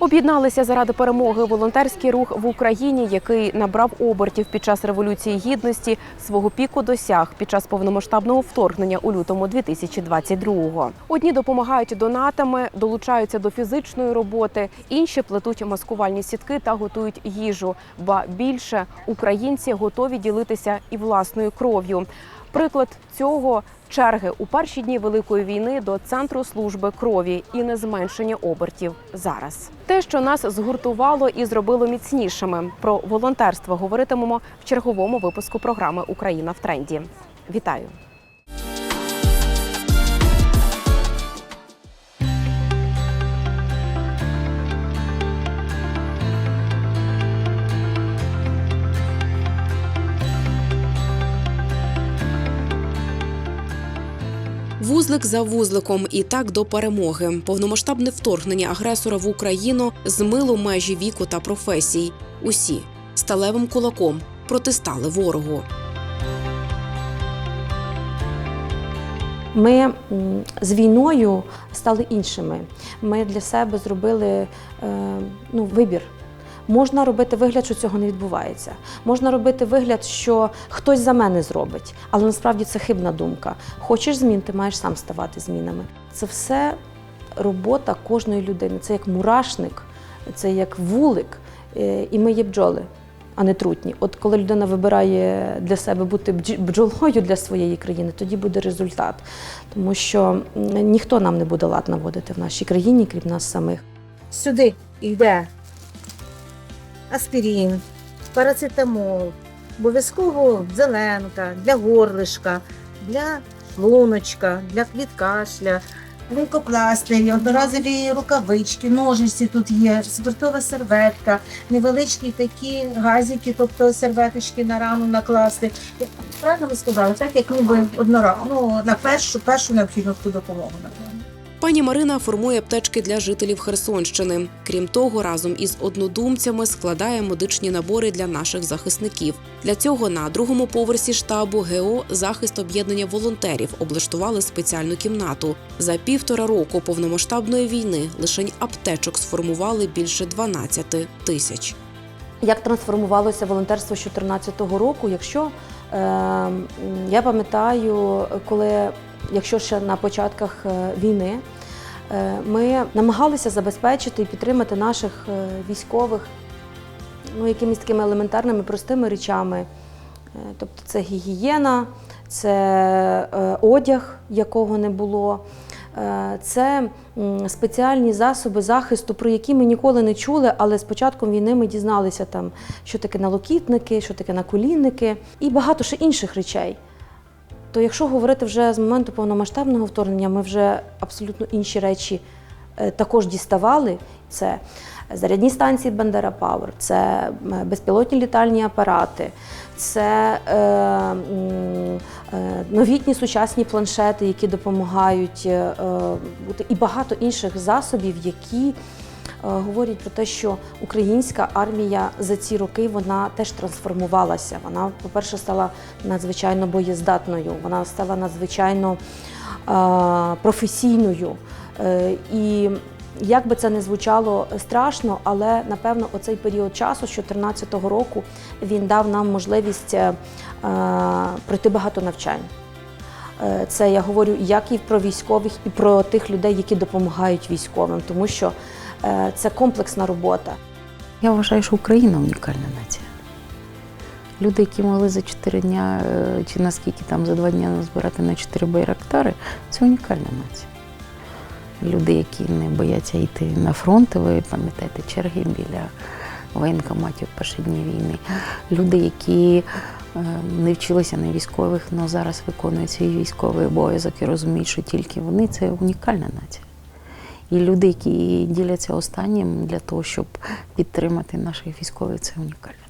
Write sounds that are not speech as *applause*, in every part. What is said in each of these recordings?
Об'єдналися заради перемоги волонтерський рух в Україні, який набрав обертів під час революції гідності, свого піку досяг під час повномасштабного вторгнення у лютому 2022-го. Одні допомагають донатами, долучаються до фізичної роботи, інші плетуть маскувальні сітки та готують їжу. Ба більше українці готові ділитися і власною кров'ю. Приклад цього черги у перші дні великої війни до центру служби крові і не зменшення обертів зараз. Те, що нас згуртувало і зробило міцнішими. Про волонтерство говоритимемо в черговому випуску програми Україна в тренді. Вітаю! Вузлик за вузликом і так до перемоги. Повномасштабне вторгнення агресора в Україну змило межі віку та професій. Усі сталевим кулаком протистали ворогу. Ми з війною стали іншими. Ми для себе зробили е, ну, вибір. Можна робити вигляд, що цього не відбувається. Можна робити вигляд, що хтось за мене зробить, але насправді це хибна думка. Хочеш змін, ти маєш сам ставати змінами. Це все робота кожної людини. Це як мурашник, це як вулик, е, і ми є бджоли. А не трутні. От коли людина вибирає для себе бути бдж- бджолою для своєї країни, тоді буде результат. Тому що ніхто нам не буде лад наводити в нашій країні, крім нас самих. Сюди йде аспірин, парацетамол, обов'язково зеленка для горлишка, для шлуночка, для квіткашля, лейкопластирі, одноразові рукавички, ножиці тут є, спиртова серветка, невеличкі такі газики, тобто серветочки на рану накласти. Правильно ви сказали, так як ніби одноразово, ну, на першу, першу необхідну допомогу. Пані Марина формує аптечки для жителів Херсонщини. Крім того, разом із однодумцями складає медичні набори для наших захисників. Для цього на другому поверсі штабу ГО захист об'єднання волонтерів облаштували спеціальну кімнату. За півтора року повномасштабної війни лишень аптечок сформували більше 12 тисяч. Як трансформувалося волонтерство з 2014 року? Якщо е, я пам'ятаю, коли якщо ще на початках е, війни е, ми намагалися забезпечити і підтримати наших е, військових ну, якимись такими елементарними простими речами. Тобто це гігієна, це одяг, якого не було. Це спеціальні засоби захисту, про які ми ніколи не чули, але з початком війни ми дізналися, там, що таке налокітники, що таке наколінники і багато ще інших речей. То якщо говорити вже з моменту повномасштабного вторгнення, ми вже абсолютно інші речі е, також діставали. Це зарядні станції Бандера Пауер, це безпілотні літальні апарати, це е, е, новітні сучасні планшети, які допомагають е, е, і багато інших засобів, які говорять про те, що українська армія за ці роки вона теж трансформувалася. Вона, по-перше, стала надзвичайно боєздатною, вона стала надзвичайно е, професійною. Е, І як би це не звучало страшно, але напевно оцей період часу з 2014 року він дав нам можливість е, пройти багато навчань. Е, Це я говорю як і про військових, і про тих людей, які допомагають військовим, тому що е, це комплексна робота. Я вважаю, що Україна унікальна нація. Люди, які могли за 4 дня е, чи наскільки там за 2 дні назбирати на 4 байрактари, це унікальна нація. Люди, які не бояться йти на фронт, ви пам'ятаєте черги біля воєнкоматів перші дні війни. Люди, які е, не вчилися на військових, але зараз виконують свій військовий обов'язок і розуміють, що тільки вони це унікальна нація. І люди, які діляться останнім для того, щоб підтримати наших військових, це унікальна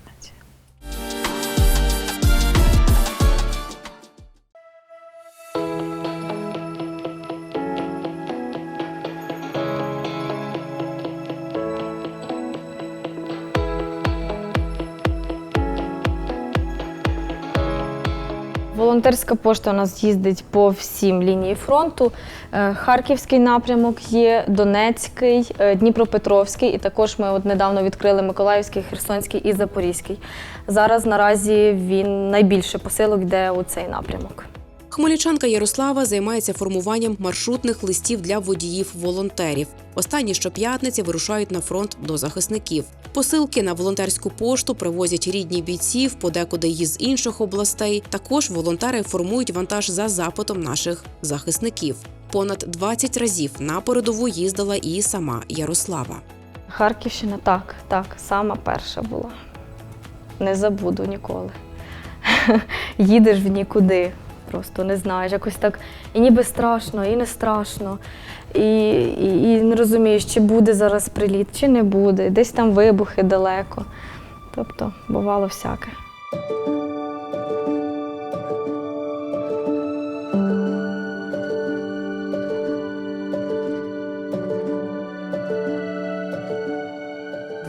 волонтерська пошта у нас їздить по всім лінії фронту. Е, Харківський напрямок є, Донецький, е, Дніпропетровський, і також ми от недавно відкрили Миколаївський, Херсонський і Запорізький. Зараз наразі він найбільше посилок йде у цей напрямок. Хмельничанка Ярослава займається формуванням маршрутних листів для водіїв-волонтерів. Останні щоп'ятниці вирушають на фронт до захисників. Посилки на волонтерську пошту привозять рідні бійців, подекуди й з інших областей. Також волонтери формують вантаж за запитом наших захисників. Понад 20 разів на передову їздила і сама Ярослава. Харківщина так, так, сама перша була. Не забуду ніколи. *laughs* Їдеш в нікуди, просто не знаєш. Якось так і ніби страшно, і не страшно. І, і, і не розумієш, чи буде зараз приліт, чи не буде. Десь там вибухи далеко. Тобто бувало всяке. –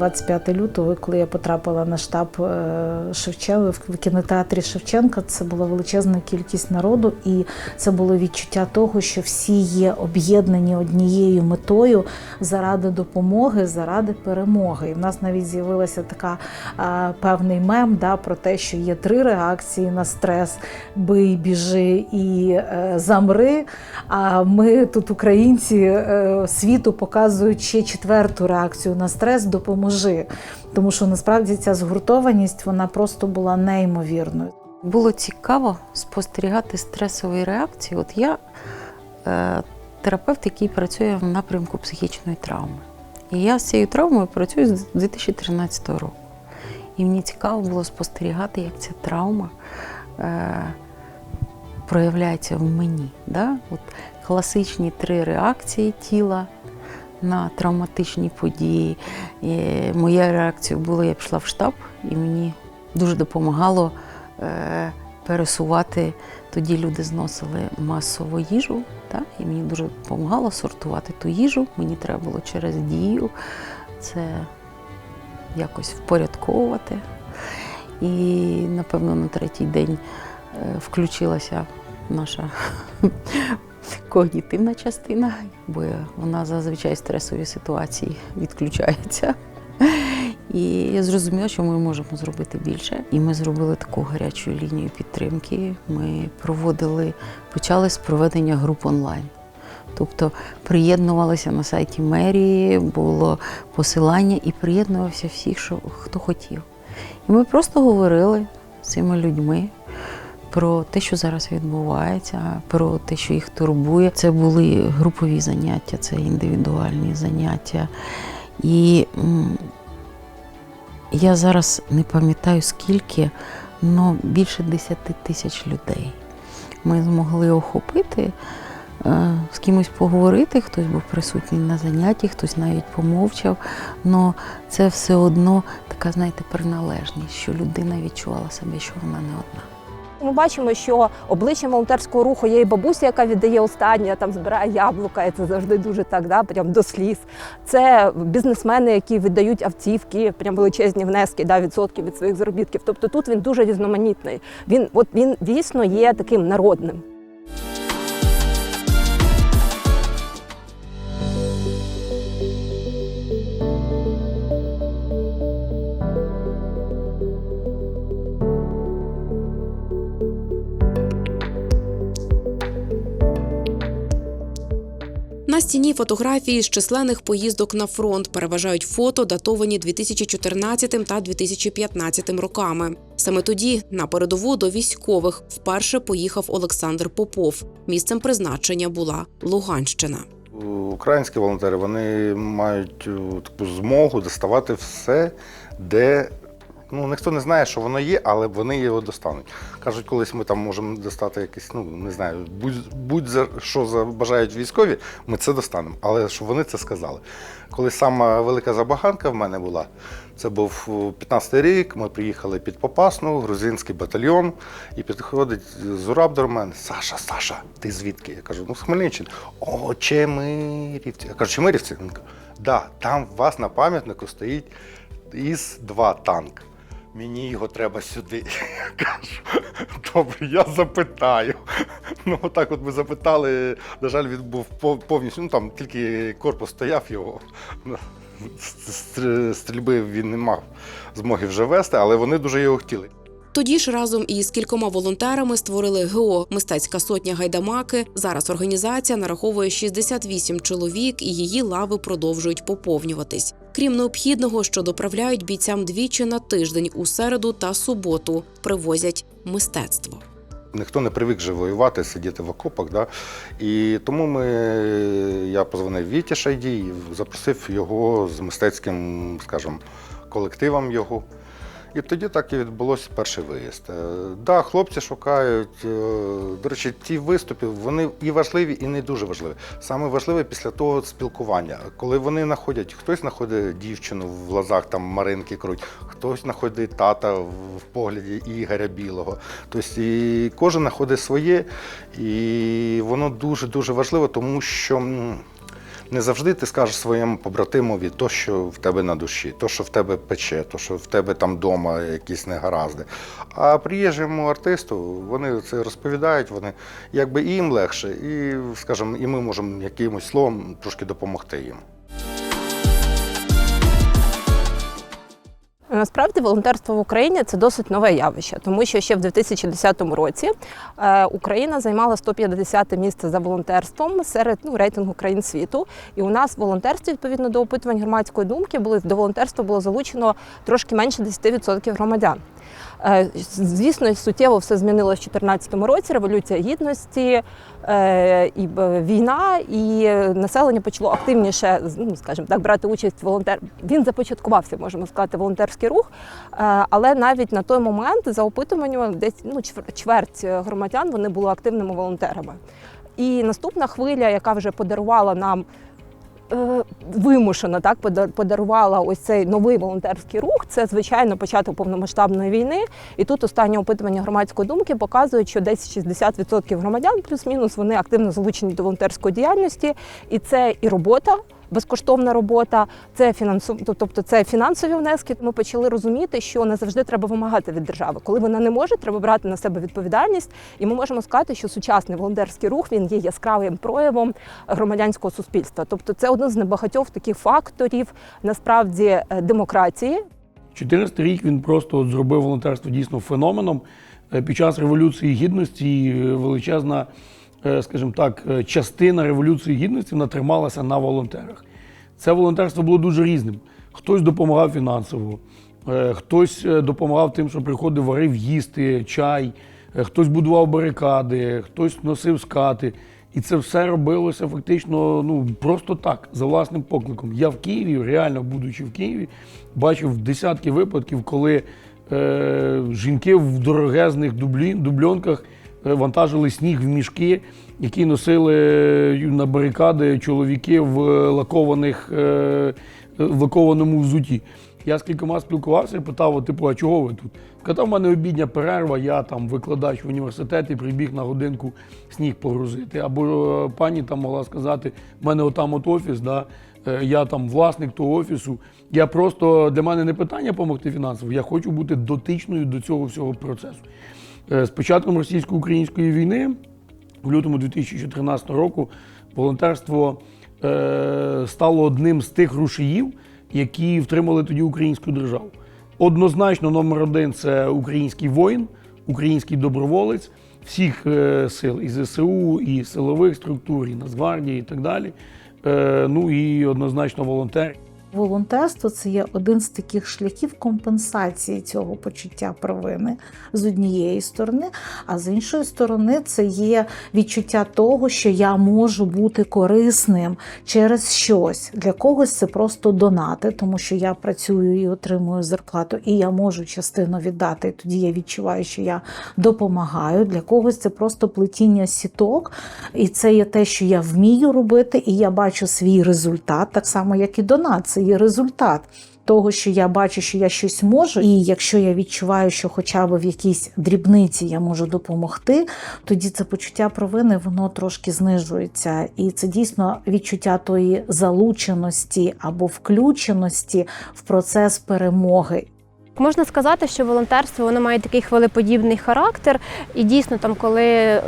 25 лютого, коли я потрапила на штаб е, Шевченка в кінотеатрі Шевченка, це була величезна кількість народу, і це було відчуття того, що всі є об'єднані однією метою заради допомоги, заради перемоги. І в нас навіть з'явилася така е, певний мем да, про те, що є три реакції на стрес: бий, біжи і е, замри. А ми тут, українці, е, світу показують ще четверту реакцію на стрес допоможи. Тому що насправді ця згуртованість вона просто була неймовірною. Було цікаво спостерігати стресові реакції. От я е, терапевт, який працює в напрямку психічної травми. І я з цією травмою працюю з 2013 року. І мені цікаво було спостерігати, як ця травма е, проявляється в мені. Да? От класичні три реакції тіла на травматичні події. І моя реакція була, я пішла в штаб, і мені дуже допомагало е, пересувати. Тоді люди зносили масово їжу, так? і мені дуже допомагало сортувати ту їжу. Мені треба було через дію це якось впорядковувати. І, напевно, на третій день е, включилася наша когнітивна частина, бо вона зазвичай в стресовій ситуації відключається. І я зрозуміла, що ми можемо зробити більше. І ми зробили таку гарячу лінію підтримки. Ми проводили, почали з проведення груп онлайн. Тобто приєднувалися на сайті мерії, було посилання і приєднувався всіх, що, хто хотів. І ми просто говорили з цими людьми про те, що зараз відбувається, про те, що їх турбує. Це були групові заняття, це індивідуальні заняття. І я зараз не пам'ятаю скільки, але більше 10 тисяч людей ми змогли охопити, е, з кимось поговорити, хтось був присутній на занятті, хтось навіть помовчав. але це все одно така, знаєте, приналежність, що людина відчувала себе, що вона не одна. Ми бачимо, що обличчя волонтерського руху є і бабуся, яка віддає останнє, там збирає яблука, і це завжди дуже так, да, прям до сліз. Це бізнесмени, які віддають автівки, прям величезні внески, да, відсотки від своїх заробітків. Тобто тут він дуже різноманітний. Він от він дійсно є таким народним. Стіні фотографії з численних поїздок на фронт переважають фото, датовані 2014 та 2015 роками. Саме тоді на передову до військових вперше поїхав Олександр Попов. Місцем призначення була Луганщина. Українські волонтери вони мають е, таку змогу доставати все, де ну ніхто не знає, що воно є, але вони його достануть. Кажуть, колись ми там можемо достати якісь, ну не знаю, будь, будь за що забажають військові, ми це достанемо. Але щоб вони це сказали. Коли сама велика забаганка в мене була, це був 15-й рік. Ми приїхали під Попасну, грузинський батальйон, і підходить Зураб до мене. Саша, Саша, ти звідки? Я кажу, ну з Хмельниччини. О, Чемирівці. Я кажу, Чемирівці? Він да, там у вас на пам'ятнику стоїть із-2 танк. Мені його треба сюди. *laughs* Я кажу, добре, я запитаю. Ну, отак от ми запитали. На жаль, він був пов- повністю, ну там тільки корпус стояв його. Ну, Стрільби він не мав змоги вже вести, але вони дуже його хотіли. Тоді ж разом із кількома волонтерами створили ГО Мистецька сотня гайдамаки. Зараз організація нараховує 68 чоловік, і її лави продовжують поповнюватись. Крім необхідного, що доправляють бійцям двічі на тиждень у середу та суботу, привозять мистецтво. Ніхто не привик вже воювати, сидіти в окопах. Да? І тому ми, я позвонив Віті Шайді запросив його з мистецьким, скажімо, колективом його. І тоді так і відбулося перший виїзд. Е, Да, хлопці шукають. е, До речі, ті виступи вони і важливі, і не дуже важливі. Саме важливе після того спілкування. Коли вони знаходять, хтось знаходить дівчину в глазах там Маринки Круть, хтось знаходить тата в погляді Ігоря Білого. Тобто і кожен знаходить своє, і воно дуже дуже важливо, тому що. Не завжди ти скажеш своєму побратимові то, що в тебе на душі, то, що в тебе пече, то, що в тебе там вдома якісь негаразди. А приїжджому артисту вони це розповідають, вони якби і їм легше, і, скажімо, і ми можемо якимось словом трошки допомогти їм. Насправді волонтерство в Україні це досить нове явище, тому що ще в 2010 році е, Україна займала 150 місце за волонтерством серед ну, рейтингу країн світу. І у нас в волонтерстві, відповідно до опитувань громадської думки, були до волонтерства було залучено трошки менше 10% громадян. Е, Звісно, суттєво все змінилося в 2014 році. Революція гідності е, і війна, і населення почало активніше, ну скажімо так, брати участь волонтер. Він започаткувався, можемо сказати, волонтерський рух. Е, Але навіть на той момент за опитуванням десь ну чвер- чверть громадян вони були активними волонтерами. І наступна хвиля, яка вже подарувала нам вимушено так подар- подарувала ось цей новий волонтерський рух. Це звичайно початок повномасштабної війни. І тут останнє опитування громадської думки показують, що десь 60% громадян, плюс-мінус, вони активно залучені до волонтерської діяльності, і це і робота. Безкоштовна робота, це фінансу... тобто це фінансові внески. Ми почали розуміти, що не завжди треба вимагати від держави. Коли вона не може, треба брати на себе відповідальність. І ми можемо сказати, що сучасний волонтерський рух він є яскравим проявом громадянського суспільства. Тобто, це один з небагатьох таких факторів насправді е, демократії. 14 рік він просто зробив волонтерство дійсно феноменом. Е, Під час Революції Гідності е, величезна, скажімо так, е, частина Революції Гідності вона трималася на волонтерах. Це волонтерство було дуже різним. Хтось допомагав фінансово, е, хтось е, допомагав тим, що приходив, варив їсти, чай, е, хтось будував барикади, хтось носив скати. І це все робилося фактично ну, просто так, за власним покликом. Я в Києві, реально будучи в Києві, бачив десятки випадків, коли е, жінки в дорогезних дублі, дубльонках е, вантажили сніг в мішки, які носили на барикади чоловіки в лакованих, е, в лакованому взуті. Я з кількома спілкувався і питав, типу, а чого ви тут? Казав, в мене обідня перерва, я там викладач в університеті, прибіг на годинку сніг погрузити. Або е, пані там могла сказати, в мене отам от офіс, да, е, я там власник того офісу. Я просто для мене не питання допомогти фінансово, я хочу бути дотичною до цього всього процесу. Е, З початком російсько-української війни, в лютому 2014 року, волонтерство е, стало одним з тих рушіїв, які втримали тоді українську державу. Однозначно, номер один це український воїн, український доброволець всіх е, сил і ЗСУ, і силових структур, і Нацгвардії, і так далі. Ну і однозначно волонтер. Волонтерство це є один з таких шляхів компенсації цього почуття провини з однієї сторони, а з іншої сторони, це є відчуття того, що я можу бути корисним через щось. Для когось це просто донати, тому що я працюю і отримую зарплату, і я можу частину віддати. І тоді я відчуваю, що я допомагаю. Для когось це просто плетіння сіток, і це є те, що я вмію робити, і я бачу свій результат, так само як і донат. Є результат. Того, що я бачу, що я щось можу, і якщо я відчуваю, що хоча б в якійсь дрібниці я можу допомогти, тоді це почуття провини воно трошки знижується, і це дійсно відчуття тої залученості або включеності в процес перемоги. Можна сказати, що волонтерство воно має такий хвилеподібний характер. І дійсно, там, коли е,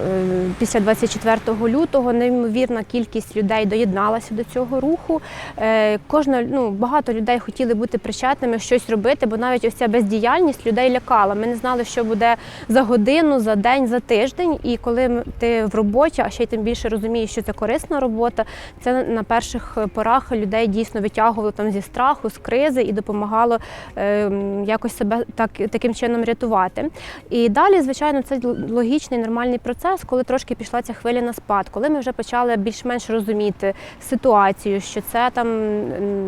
після 24 лютого неймовірна кількість людей доєдналася до цього руху. Е, кожна, ну, багато людей хотіли бути причетними, щось робити, бо навіть ось ця бездіяльність людей лякала. Ми не знали, що буде за годину, за день, за тиждень. І коли ти в роботі, а ще й тим більше розумієш, що це корисна робота, це на перших порах людей дійсно витягувало там зі страху, з кризи і допомагало е, м, якось себе так, таким чином рятувати. І далі, звичайно, це логічний нормальний процес, коли трошки пішла ця хвиля на спад, коли ми вже почали більш-менш розуміти ситуацію, що це там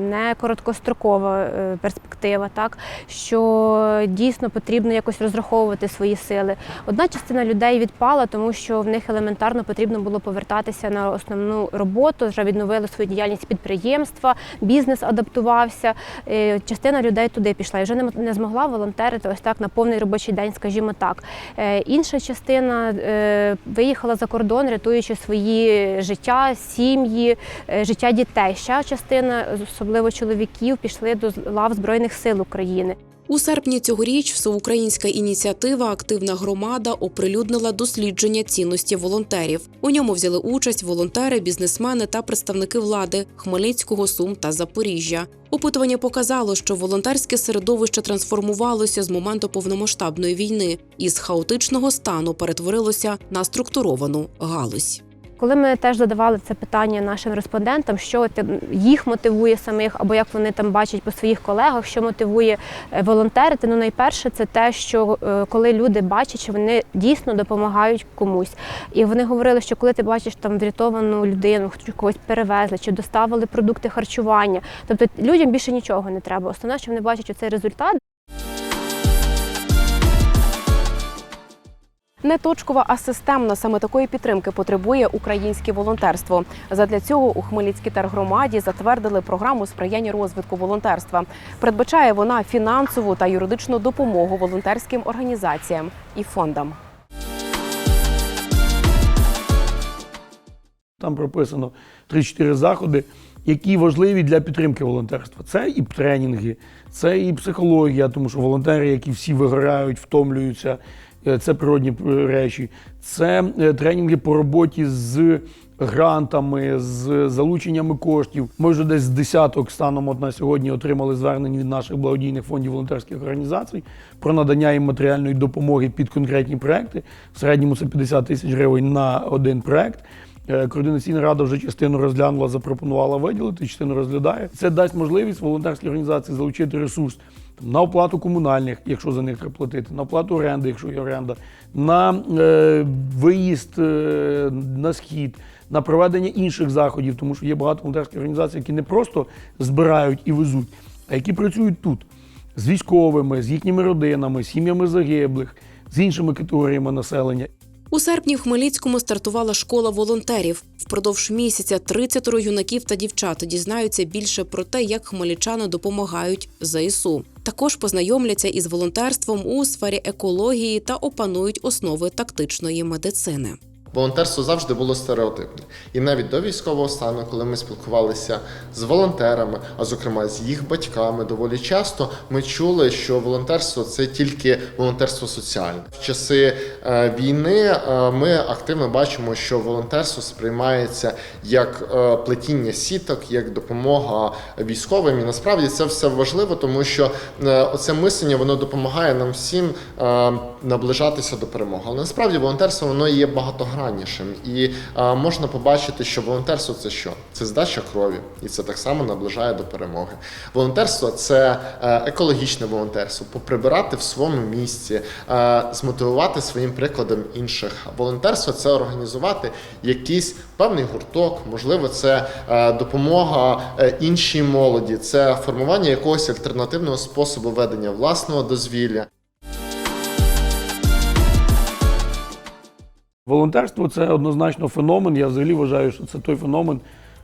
не короткострокова е, перспектива, так що дійсно потрібно якось розраховувати свої сили. Одна частина людей відпала, тому що в них елементарно потрібно було повертатися на основну роботу, вже відновили свою діяльність підприємства, бізнес адаптувався. Е, Частина людей туди пішла і вже не змогла волонтерити ось так на повний робочий день, скажімо так. Е, Інша частина е, виїхала за кордон, рятуючи свої життя, сім'ї, е, життя дітей. Ще частина, особливо чоловіків, пішли до лав Збройних сил України. У серпні цьогоріч всеукраїнська ініціатива Активна громада оприлюднила дослідження цінності волонтерів. У ньому взяли участь волонтери, бізнесмени та представники влади Хмельницького, Сум та Запоріжжя. Опитування показало, що волонтерське середовище трансформувалося з моменту повномасштабної війни і з хаотичного стану перетворилося на структуровану галузь. Коли ми теж задавали це питання нашим респондентам, що їх мотивує самих, або як вони там бачать по своїх колегах, що мотивує е, волонтерити, ну найперше це те, що е, коли люди бачать, що вони дійсно допомагають комусь. І вони говорили, що коли ти бачиш там врятовану людину, чи когось перевезли, чи доставили продукти харчування, тобто людям більше нічого не треба. Основне, що вони бачать оцей результат. Не точкова, а системно саме такої підтримки потребує українське волонтерство. Задля цього у Хмельницькій тергромаді затвердили програму сприяння розвитку волонтерства. Передбачає вона фінансову та юридичну допомогу волонтерським організаціям і фондам. Там прописано 3-4 заходи, які важливі для підтримки волонтерства. Це і тренінги, це і психологія, тому що волонтери, які всі вигорають, втомлюються, це природні е, речі, це е, тренінги по роботі з грантами, з залученнями коштів. Ми вже десь з десяток станом от на сьогодні отримали звернень від наших благодійних фондів волонтерських організацій про надання їм матеріальної допомоги під конкретні проекти. В середньому це 50 тисяч гривень на один проект. Е, Координаційна рада вже частину розглянула, запропонувала виділити, частину розглядає. Це дасть можливість волонтерській організації залучити ресурс там, на оплату комунальних, якщо за них треба платити, на оплату оренди, якщо є оренда, на е, виїзд е, на схід, на проведення інших заходів, тому що є багато волонтерських організацій, які не просто збирають і везуть, а які працюють тут з військовими, з їхніми родинами, сім'ями загиблих, з іншими категоріями населення. У серпні в Хмельницькому стартувала школа волонтерів. Впродовж місяця 30 юнаків та дівчат дізнаються більше про те, як хмельничани допомагають ЗСУ. Також познайомляться із волонтерством у сфері екології та опанують основи тактичної медицини. Волонтерство завжди було стереотипне. І навіть до військового стану, коли ми спілкувалися з волонтерами, а зокрема з їх батьками, доволі часто ми чули, що волонтерство це тільки волонтерство соціальне. В часи е, війни е, ми активно бачимо, що волонтерство сприймається як е, плетіння сіток, як допомога військовим. І насправді це все важливо, тому що оце мислення воно допомагає нам всім наближатися до перемоги. Але насправді волонтерство воно є багатограннішим, і е, можна побачити, що волонтерство це що? Це здача крові, і це так само наближає до перемоги. Волонтерство це е, екологічне волонтерство, поприбирати в своєму місці, е, змотивувати своїм прикладом інших. Волонтерство це організувати якийсь певний гурток, можливо, це е, допомога іншій молоді, це формування якогось альтернативного способу ведення власного дозвілля. Волонтерство це однозначно феномен. Я взагалі вважаю, що це той феномен,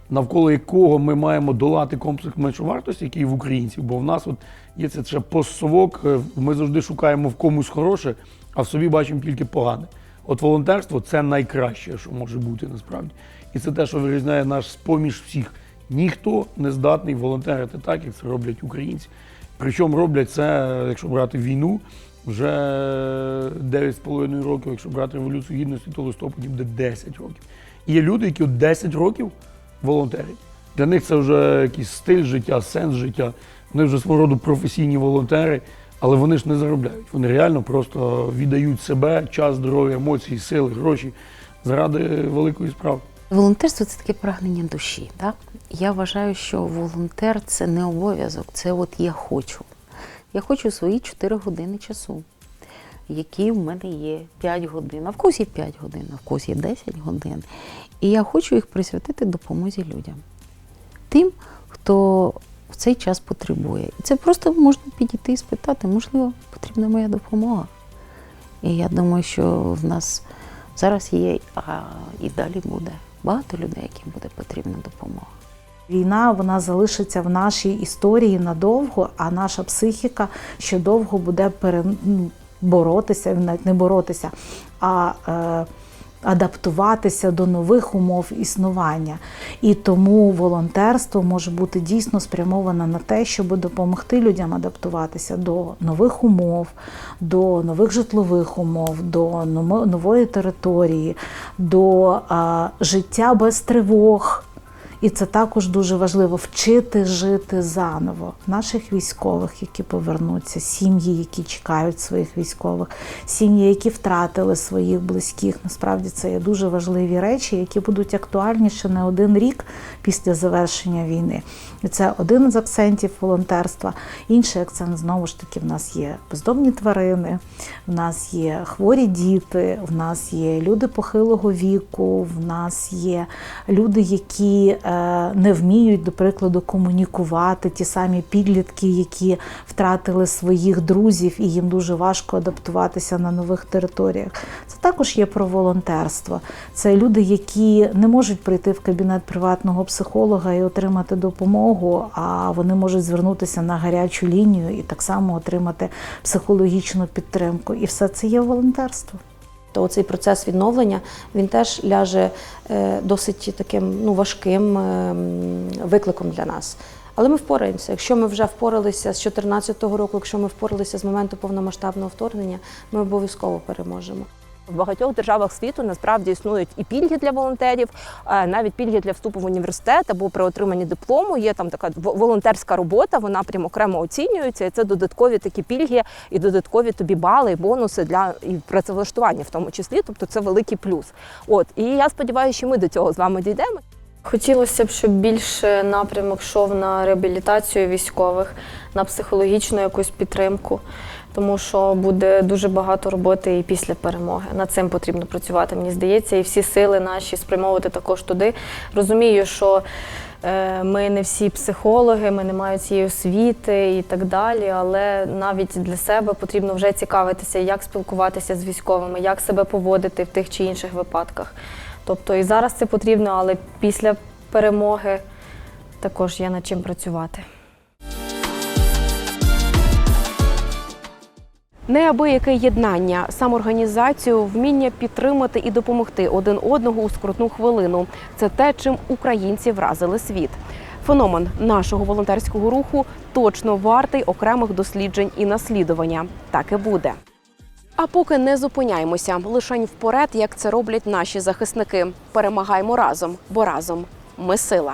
навколо якого ми маємо долати комплекс меншовартості, який в українців. Бо в нас от є це ще постсовок, е, ми завжди шукаємо в комусь хороше, а в собі бачимо тільки погане. От волонтерство це найкраще, що може бути насправді. І це те, що вирізняє наш з-поміж всіх. Ніхто не здатний волонтерити так, як це роблять українці. Причому роблять це, якщо брати війну, вже 9,5 років, якщо брати Революцію Гідності, то листопаді буде 10 років. І є люди, які от 10 років волонтерять. Для них це вже якийсь стиль життя, сенс життя. Вони вже свого роду професійні волонтери, але вони ж не заробляють. Вони реально просто віддають себе, час, здоров'я, емоції, сили, гроші заради великої справи. Волонтерство це таке прагнення душі. Так? Я вважаю, що волонтер це не обов'язок, це от я хочу. Я хочу свої 4 години часу, які в мене є 5 годин, а в когось є 5 годин, а в когось є 10 годин. І я хочу їх присвятити допомозі людям. Тим, хто в цей час потребує. І це просто можна підійти і спитати, можливо, потрібна моя допомога. І я думаю, що в нас зараз є, а і далі буде багато людей, яким буде потрібна допомога. Війна вона залишиться в нашій історії надовго, а наша психіка ще довго буде пере, ну, боротися, навіть не боротися, а е, адаптуватися до нових умов існування. І тому волонтерство може бути дійсно спрямоване на те, щоб допомогти людям адаптуватися до нових умов, до нових житлових умов, до нової території, до е, життя без тривог. І це також дуже важливо вчити жити заново наших військових, які повернуться, сім'ї, які чекають своїх військових, сім'ї, які втратили своїх близьких. Насправді це є дуже важливі речі, які будуть актуальні ще не один рік після завершення війни. І це один з акцентів волонтерства. Інший акцент знову ж таки в нас є бездомні тварини, в нас є хворі діти, в нас є люди похилого віку, в нас є люди, які е, не вміють, до прикладу, комунікувати, ті самі підлітки, які втратили своїх друзів, і їм дуже важко адаптуватися на нових територіях. Це також є про волонтерство. Це люди, які не можуть прийти в кабінет приватного психолога і отримати допомогу, а вони можуть звернутися на гарячу лінію і так само отримати психологічну підтримку. І все це є волонтерство. то цей процес відновлення він теж ляже е, досить таким ну, важким е, викликом для нас. Але ми впораємося. Якщо ми вже впоралися з 2014 року, якщо ми впоралися з моменту повномасштабного вторгнення, ми обов'язково переможемо. В багатьох державах світу насправді існують і пільги для волонтерів, е, навіть пільги для вступу в університет або при отриманні диплому. Є там така волонтерська робота, вона прямо окремо оцінюється, і це додаткові такі пільги і додаткові тобі бали, і бонуси для і працевлаштування, в тому числі. Тобто це великий плюс. От і я сподіваюся, що ми до цього з вами дійдемо. Хотілося б, щоб більше напрямок йшов на реабілітацію військових, на психологічну якусь підтримку, тому що буде дуже багато роботи і після перемоги. Над цим потрібно працювати, мені здається, і всі сили наші спрямовувати також туди. Розумію, що е, ми не всі психологи, ми не маємо цієї освіти і так далі. Але навіть для себе потрібно вже цікавитися, як спілкуватися з військовими, як себе поводити в тих чи інших випадках. Тобто і зараз це потрібно, але після перемоги також є над чим працювати. Неабияке єднання, самоорганізацію, вміння підтримати і допомогти один одного у скрутну хвилину це те, чим українці вразили світ. Феномен нашого волонтерського руху точно вартий окремих досліджень і наслідування. Так і буде. А поки не зупиняємося, лишень вперед, як це роблять наші захисники. Перемагаємо разом, бо разом ми сила.